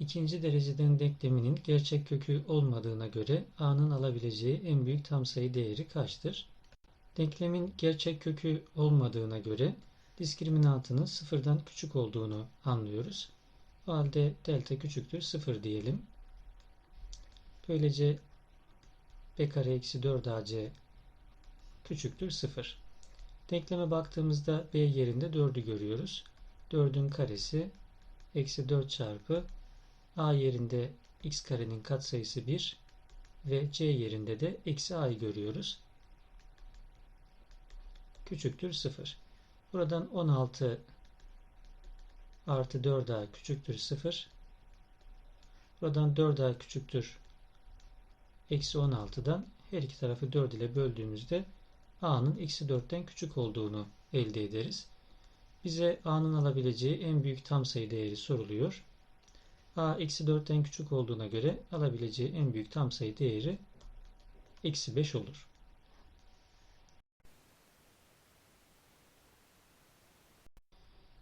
İkinci dereceden denkleminin gerçek kökü olmadığına göre a'nın alabileceği en büyük tam sayı değeri kaçtır? Denklemin gerçek kökü olmadığına göre diskriminantının sıfırdan küçük olduğunu anlıyoruz. O halde delta küçüktür sıfır diyelim. Böylece b kare eksi 4ac küçüktür sıfır. Denkleme baktığımızda b yerinde 4'ü görüyoruz. 4'ün karesi eksi 4 çarpı a yerinde x karenin katsayısı 1 ve c yerinde de eksi a'yı görüyoruz. Küçüktür 0. Buradan 16 artı 4a küçüktür 0. Buradan 4a küçüktür eksi 16'dan her iki tarafı 4 ile böldüğümüzde a'nın eksi 4'ten küçük olduğunu elde ederiz. Bize a'nın alabileceği en büyük tam sayı değeri soruluyor. A eksi 4'ten küçük olduğuna göre alabileceği en büyük tam sayı değeri eksi 5 olur.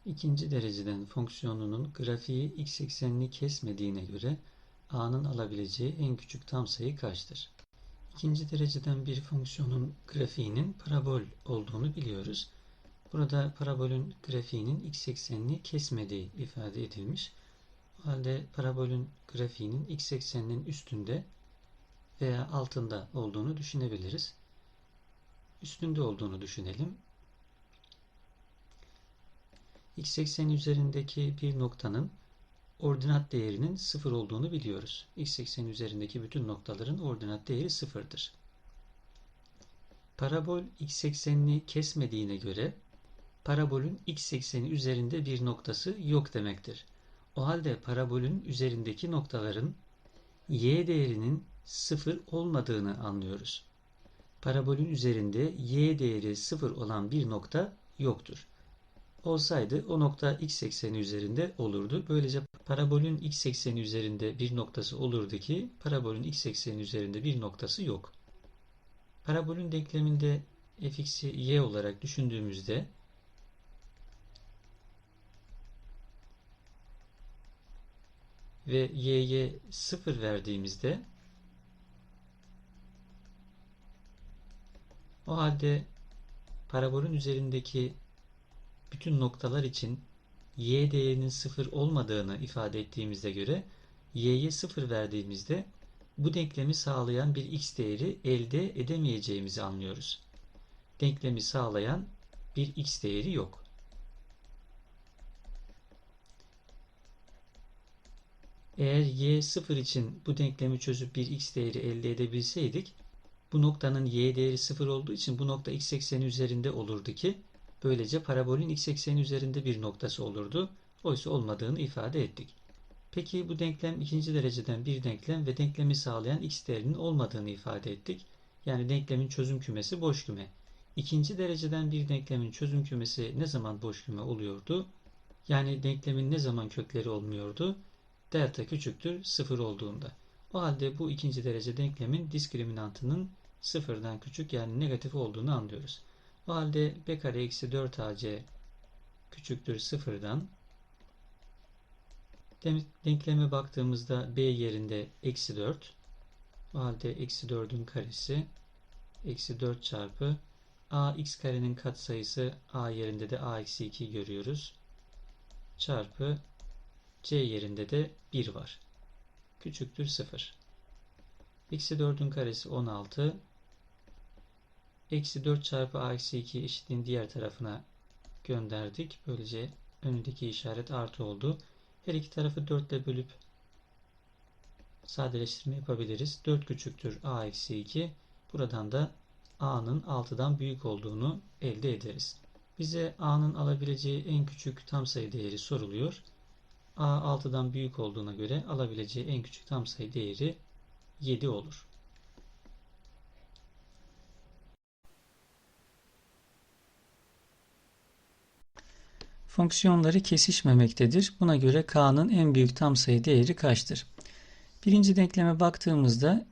İkinci dereceden fonksiyonunun grafiği x eksenini kesmediğine göre a'nın alabileceği en küçük tam sayı kaçtır? İkinci dereceden bir fonksiyonun grafiğinin parabol olduğunu biliyoruz. Burada parabolün grafiğinin x eksenini kesmediği ifade edilmiş. Halde parabolün grafiğinin x ekseninin üstünde veya altında olduğunu düşünebiliriz. Üstünde olduğunu düşünelim. x ekseni üzerindeki bir noktanın ordinat değerinin sıfır olduğunu biliyoruz. x ekseni üzerindeki bütün noktaların ordinat değeri sıfırdır. Parabol x eksenini kesmediğine göre parabolün x ekseni üzerinde bir noktası yok demektir. O halde parabolün üzerindeki noktaların y değerinin sıfır olmadığını anlıyoruz. Parabolün üzerinde y değeri sıfır olan bir nokta yoktur. Olsaydı o nokta x ekseni üzerinde olurdu. Böylece parabolün x ekseni üzerinde bir noktası olurdu ki parabolün x ekseni üzerinde bir noktası yok. Parabolün denkleminde fx'i y olarak düşündüğümüzde ve y'ye 0 verdiğimizde o halde parabolün üzerindeki bütün noktalar için y değerinin 0 olmadığını ifade ettiğimizde göre y'ye 0 verdiğimizde bu denklemi sağlayan bir x değeri elde edemeyeceğimizi anlıyoruz. Denklemi sağlayan bir x değeri yok. Eğer y 0 için bu denklemi çözüp bir x değeri elde edebilseydik bu noktanın y değeri 0 olduğu için bu nokta x ekseni üzerinde olurdu ki böylece parabolün x ekseni üzerinde bir noktası olurdu. Oysa olmadığını ifade ettik. Peki bu denklem ikinci dereceden bir denklem ve denklemi sağlayan x değerinin olmadığını ifade ettik. Yani denklemin çözüm kümesi boş küme. İkinci dereceden bir denklemin çözüm kümesi ne zaman boş küme oluyordu? Yani denklemin ne zaman kökleri olmuyordu? Delta küçüktür sıfır olduğunda. O halde bu ikinci derece denklemin diskriminantının sıfırdan küçük yani negatif olduğunu anlıyoruz. O halde b kare eksi 4ac küçüktür sıfırdan denkleme baktığımızda b yerinde eksi 4 o halde eksi 4'ün karesi eksi 4 çarpı a x karenin katsayısı a yerinde de a eksi 2 görüyoruz. Çarpı C yerinde de 1 var. Küçüktür 0. Eksi 4'ün karesi 16. Eksi 4 çarpı a eksi 2 eşitliğin diğer tarafına gönderdik. Böylece önündeki işaret artı oldu. Her iki tarafı 4 ile bölüp sadeleştirme yapabiliriz. 4 küçüktür a eksi 2. Buradan da a'nın 6'dan büyük olduğunu elde ederiz. Bize a'nın alabileceği en küçük tam sayı değeri soruluyor. A 6'dan büyük olduğuna göre alabileceği en küçük tam sayı değeri 7 olur. Fonksiyonları kesişmemektedir. Buna göre k'nın en büyük tam sayı değeri kaçtır? Birinci denkleme baktığımızda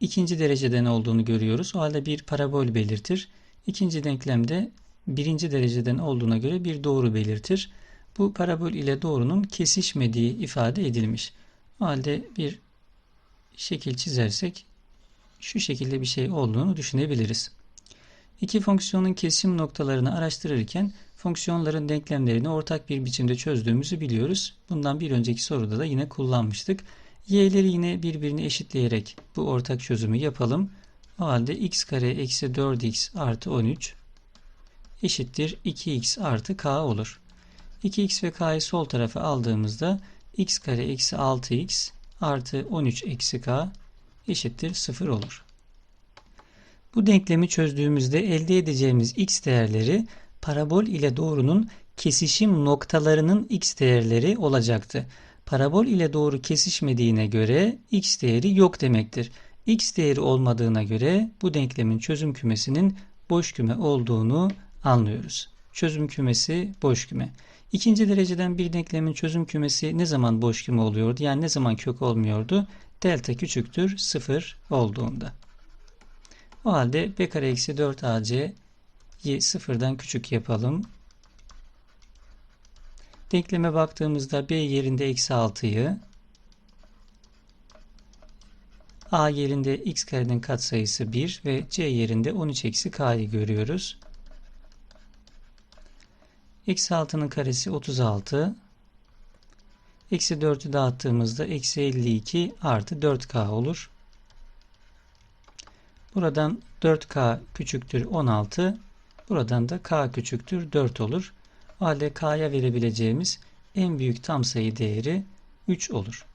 ikinci dereceden olduğunu görüyoruz. O halde bir parabol belirtir. İkinci denklemde birinci dereceden olduğuna göre bir doğru belirtir. Bu parabol ile doğrunun kesişmediği ifade edilmiş. O halde bir şekil çizersek şu şekilde bir şey olduğunu düşünebiliriz. İki fonksiyonun kesişim noktalarını araştırırken fonksiyonların denklemlerini ortak bir biçimde çözdüğümüzü biliyoruz. Bundan bir önceki soruda da yine kullanmıştık. Y'leri yine birbirini eşitleyerek bu ortak çözümü yapalım. O halde x kare eksi 4x artı 13 eşittir 2x artı k olur. 2x ve k'yı sol tarafa aldığımızda x kare eksi 6x artı 13 eksi k eşittir 0 olur. Bu denklemi çözdüğümüzde elde edeceğimiz x değerleri parabol ile doğrunun kesişim noktalarının x değerleri olacaktı. Parabol ile doğru kesişmediğine göre x değeri yok demektir. x değeri olmadığına göre bu denklemin çözüm kümesinin boş küme olduğunu anlıyoruz. Çözüm kümesi boş küme. İkinci dereceden bir denklemin çözüm kümesi ne zaman boş küme oluyordu? Yani ne zaman kök olmuyordu? Delta küçüktür 0 olduğunda. O halde b kare eksi 4ac'yi sıfırdan küçük yapalım. Denkleme baktığımızda b yerinde eksi 6'yı a yerinde x karenin katsayısı 1 ve c yerinde 13 eksi k'yı görüyoruz. Eksi 6'nın karesi 36. Eksi 4'ü dağıttığımızda eksi 52 artı 4k olur. Buradan 4k küçüktür 16. Buradan da k küçüktür 4 olur. O halde k'ya verebileceğimiz en büyük tam sayı değeri 3 olur.